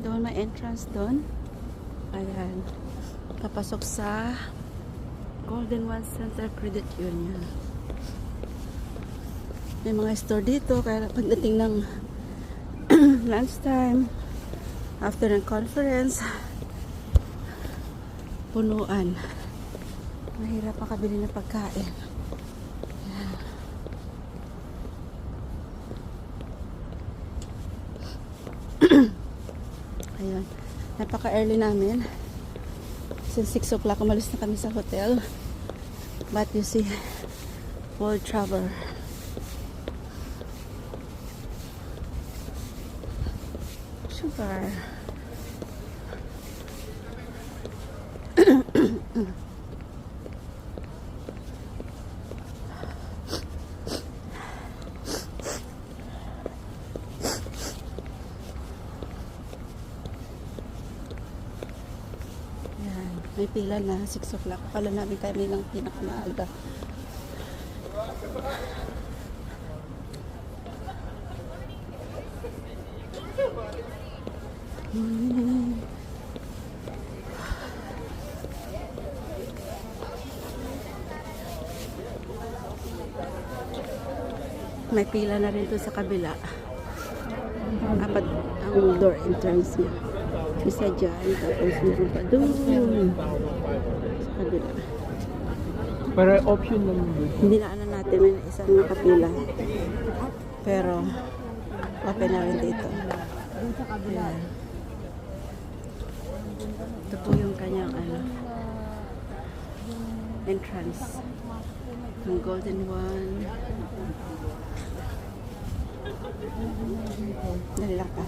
doon, may entrance doon. Ayan. Papasok sa Golden One Center Credit Union. May mga store dito, kaya pagdating ng lunchtime, after ng conference, punuan. Mahirap makabili ng pagkain. Ayan. Ayun. Napaka-early namin. Since 6 o'clock, umalis na kami sa hotel. But you see, world travel. Sugar. May pila na. 6 o'clock. Akala namin kami lang pinakamaaga. May pila na rin to sa kabila. Apat ang door entrance niya. Isa dyan, tapos meron pa doon. Sa kabila. Pero option lang yun. Hindi na ano natin, may isang nakapila. Pero, open na rin dito. Ayan. Ito po yung kanyang ano, entrance. Yung golden one. Dali ka.